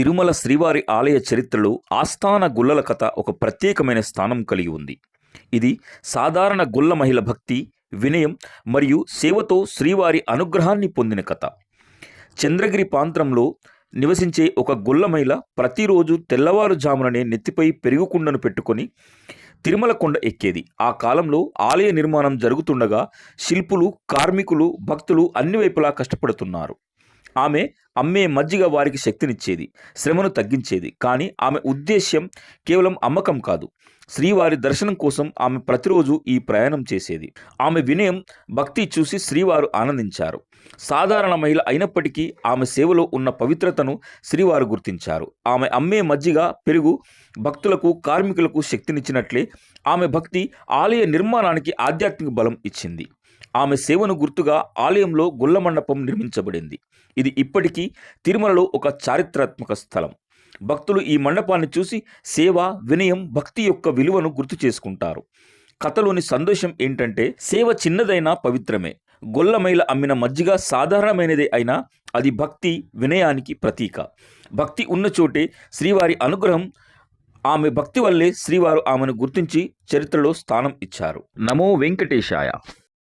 తిరుమల శ్రీవారి ఆలయ చరిత్రలో ఆస్థాన గుల్లల కథ ఒక ప్రత్యేకమైన స్థానం కలిగి ఉంది. ఇది సాధారణ గుల్ల మహిళ భక్తి వినయం మరియు సేవతో శ్రీవారి అనుగ్రహాన్ని పొందిన కథ. చంద్రగిరి ప్రాంతంలో నివసించే ఒక గుల్ల మహిళ ప్రతిరోజు తెల్లవారుజాముననే నెత్తిపై పెరుగుకుండను పెట్టుకొని తిరుమల కొండ ఎక్కేది. ఆ కాలంలో ఆలయ నిర్మాణం జరుగుతుండగా శిల్పులు కార్మికులు భక్తులు అన్ని వైపులా కష్టపడుతున్నారు. ఆమె అమ్మే మజ్జిగ వారికి శక్తినిచ్చేది శ్రమను తగ్గించేది. కానీ ఆమె ఉద్దేశ్యం కేవలం అమ్మకం కాదు. శ్రీవారి దర్శనం కోసం ఆమె ప్రతిరోజు ఈ ప్రయాణం చేసేది. ఆమె వినయం భక్తి చూసి శ్రీవారు ఆనందించారు. సాధారణ మహిళ అయినప్పటికీ ఆమె సేవలో ఉన్న పవిత్రతను శ్రీవారు గుర్తించారు. ఆమె అమ్మే మజ్జిగ పెరుగు భక్తులకు కార్మికులకు శక్తినిచ్చినట్లే ఆమె భక్తి ఆలయ నిర్మాణానికి ఆధ్యాత్మిక బలం ఇచ్చింది. ఆమె సేవను గుర్తుగా ఆలయంలో గుల్ల మండపం నిర్మించబడింది. ఇది ఇప్పటికీ తిరుమలలో ఒక చారిత్రాత్మక స్థలం. భక్తులు ఈ మండపాన్ని చూసి సేవ వినయం భక్తి యొక్క విలువను గుర్తు చేసుకుంటారు. కథలోని సందేశం ఏంటంటే సేవ చిన్నదైనా పవిత్రమే. గొల్లమైల అమ్మిన మజ్జిగ సాధారణమైనదే అయినా అది భక్తి వినయానికి ప్రతీక. భక్తి ఉన్న చోటే శ్రీవారి అనుగ్రహం ఆమె భక్తి వల్లే శ్రీవారు ఆమెను గుర్తించి చరిత్రలో స్థానం ఇచ్చారు. నమో వెంకటేశాయ.